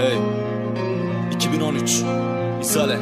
Hey 2013 İsale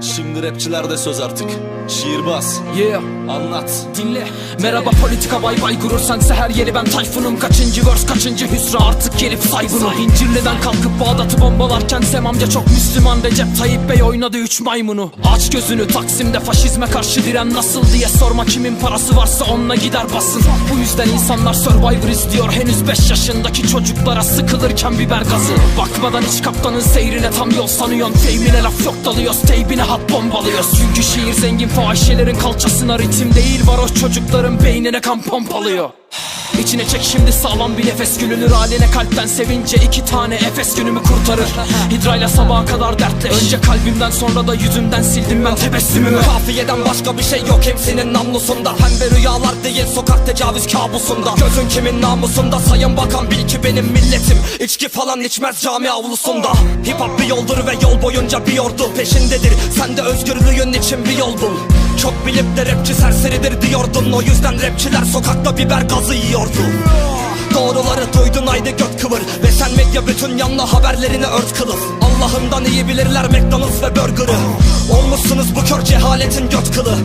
Şimdi rapçilerde söz artık. Şiirbaz Yeah. Anlat. Dinle. Merhaba politika bay bay gurur. Sense her yeri ben Tayfun'um. Kaçıncı verse kaçıncı hüsra? Artık gelip say bunu İncirli'den kalkıp Bağdat'ı bombalarken Sem amca çok Müslüman Recep Tayyip Bey oynadı üç maymunu. Aç gözünü Taksim'de faşizme karşı diren nasıl diye sorma. Kimin parası varsa onunla gider basın Bu yüzden insanlar Survivor izliyor. Henüz 5 yaşındaki çocuklara sıkılırken biber gazı. Bakmadan hiç kaptanın seyrine tam yol sanıyorsun. Fame'ine laf yok dalıyoruz teybine hat bombalıyoruz Çünkü şiir zengin fahişelerin kalçasına ritim değil. Var o çocukların beynine kan pompalıyor İçine çek şimdi sağlam bir nefes gülünür haline kalpten sevince iki tane Efes günümü kurtarır. Hidrayla sabaha kadar dertleş. Önce kalbimden sonra da yüzümden sildim ben tebessümümü. Kafiyeden başka bir şey yok hepsinin namlusunda. Pembe rüyalar değil sokak tecavüz kabusunda. Gözün kimin namusunda? Sayın bakan bil ki benim milletim. İçki falan içmez cami avlusunda. Hip hop bir yoldur ve yol boyunca bir ordu peşindedir. Sen de özgürlüğün için bir yol bul bilip de rapçi serseridir diyordun. O yüzden rapçiler sokakta biber gazı yiyordu. Doğruları duydun haydi göt kıvır. Ve sen medya bütün yanlı haberlerini ört kılıf. Allah'ından iyi bilirler McDonald's ve burger'ı. Olmuşsunuz bu kör cehaletin göt kılı.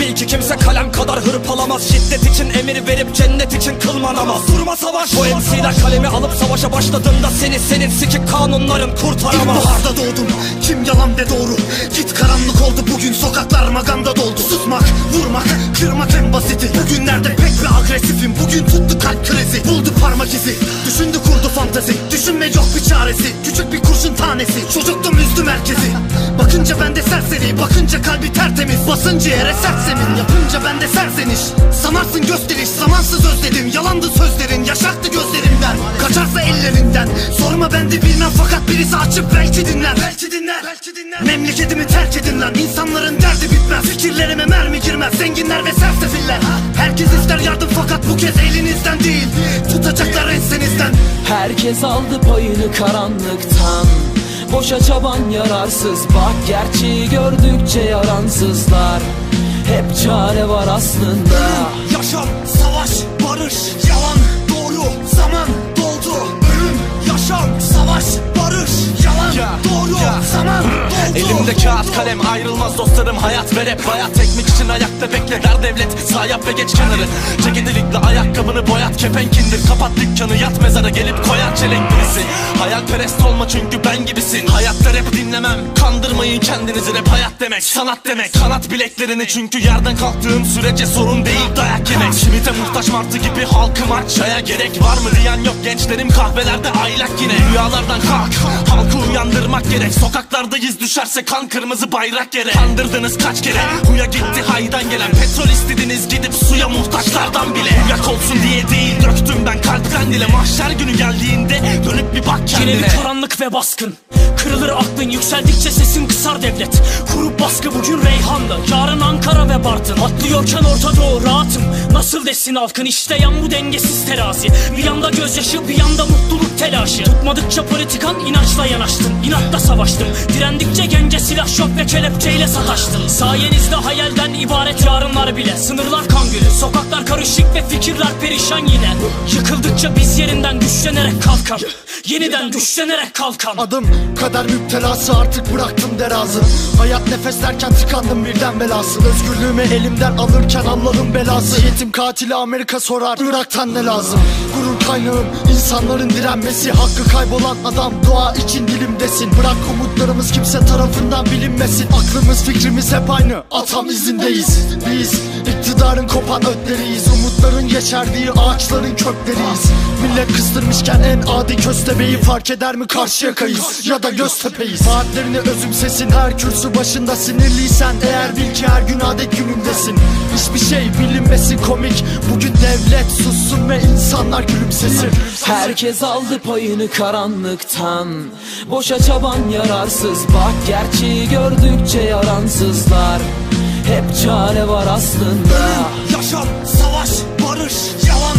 Bil ki kimse kalem kadar hırpalamaz. Şiddet için emir verip cennet için kılmanamaz. Durma savaş Bu MC'ler kalemi alıp savaşa başladığında Seni senin sikik kanunların kurtaramaz. İlkbaharda doğdum. Kim yalan de doğru? Git karanlık oldu sokaklar maganda doldu. Susmak, vurmak, kırmak en basiti. Bugünlerde pek bir agresifim. Bugün tuttu kalp krizi. Buldu parmak izi. Düşündü kurdu fantezi. Düşünme yok bir çaresi. Küçük bir kurşun tanesi. Çocuktum üzdü merkezi Bakınca bende serseri. Bakınca kalbi tertemiz. Basıncı yere sert zemin. Yapınca bende serzeniş Sanarsın gösteriş. Zamansız özledim. Yalandı sözlerin. Yaşaktı gözlerimden Kaçarsa ellerinden. Sorma ben de bilmem. Fakat birisi açıp belki dinler. Belki dinler. Belki dinler. Memleketimi terk edin lan. İnsanların derdi bitmez Fikirlerime mermi girmez. Zenginler ve sersefiller. Herkes ister yardım fakat bu kez elinizden değil. Tutacaklar ensenizden. Herkes aldı payını karanlıktan. Boşa çaban yararsız. Bak gerçeği gördükçe yaransızlar. Hep çare var aslında. Yaşam, savaş, barış, yalan, doğru, zaman, doldu, ölüm, yaşam, savaş, barış, Ya, doğru, ya. zaman, doldu Elimde kağıt kalem ayrılmaz dostlarım hayat ve rap. Bayat ekmek için ayakta bekle der devlet Sağ yap ve geç kenarı. Ceketilikle ayakkabını boyat kepenk indir Kapat dükkanı yat mezara gelip koyar çelenk Hayalperest olma çünkü ben gibisin. Hayatta rap dinlemem. Kandırmayın kendinizi rap hayat demek. Sanat demek. Kanat bileklerini çünkü yerden kalktığın sürece sorun değil dayak yemek. Simite muhtaç martı gibi halkım aç çaya gerek var mı diyen yok. Gençlerim kahvelerde aylak yine. Rüyalardan kalk. Halkı uyandırmak gerek. Sokaklardayız düşerse kan kırmızı bayrak yere. Kandırdınız kaç kere? Huya gitti haydan gelen. Petrol istediniz gidip suya muhtaçlardan bile. Yak olsun diye değil döktüm kalpten dile Mahşer günü geldiğinde dönüp bir bak Yine kendine. Bir karanlık ve baskın. Kırılır aklın. Yükseldikçe sesin kısar devlet. Kurup baskı bugün Reyhan'da Yarın Ankara ve Bartın. Atlıyorken Orta Doğu rahatım Nasıl desin halkın işte yan bu dengesiz terazi. Bir yanda gözyaşı bir yanda mutluluk telaşı. Tutmadıkça politikan inançla yanaştım İnatla savaştım Direndikçe gence silah şok ve kelepçeyle sataştım Sayenizde hayalden ibaret yarınlar bile. Sınırlar kan gölü Sokaklar karışık ve fikirler perişan yine. Yıkıldıkça biz yerinden güçlenerek kalkan Yeniden güçlenerek kalkan. Adım kader müptelası artık bıraktım derazı. Hayat nefes derken tıkandım birden belası. Özgürlüğümü elimden alırken anladım belası. Yetim katili Amerika sorar Irak'tan ne lazım? Gurur kaynağım insanların direnmesi. Hakkı kaybolan adam dua için dilimdesin. Bırak umutlarımız kimse tarafından bilinmesin. Aklımız fikrimiz hep aynı. Atam izindeyiz. Biz iktidarın kopan ötleriyiz yeşerdiği ağaçların kökleriyiz. Millet kıstırmışken en adi köstebeği Fark eder mi? Karşı yakayız ya da Göztepe'yiz. Vaatlerini özümsesin her kürsü başında Sinirliysen eğer bil ki her gün adet günündesin. Hiçbir şey bilinmesin komik. Bugün devlet sussun ve insanlar gülümsesin. Herkes aldı payını karanlıktan. Boşa çaban yararsız. Bak gerçeği gördükçe yaransızlar. Hep çare var aslında. Yaşam, savaş, barış, yalan,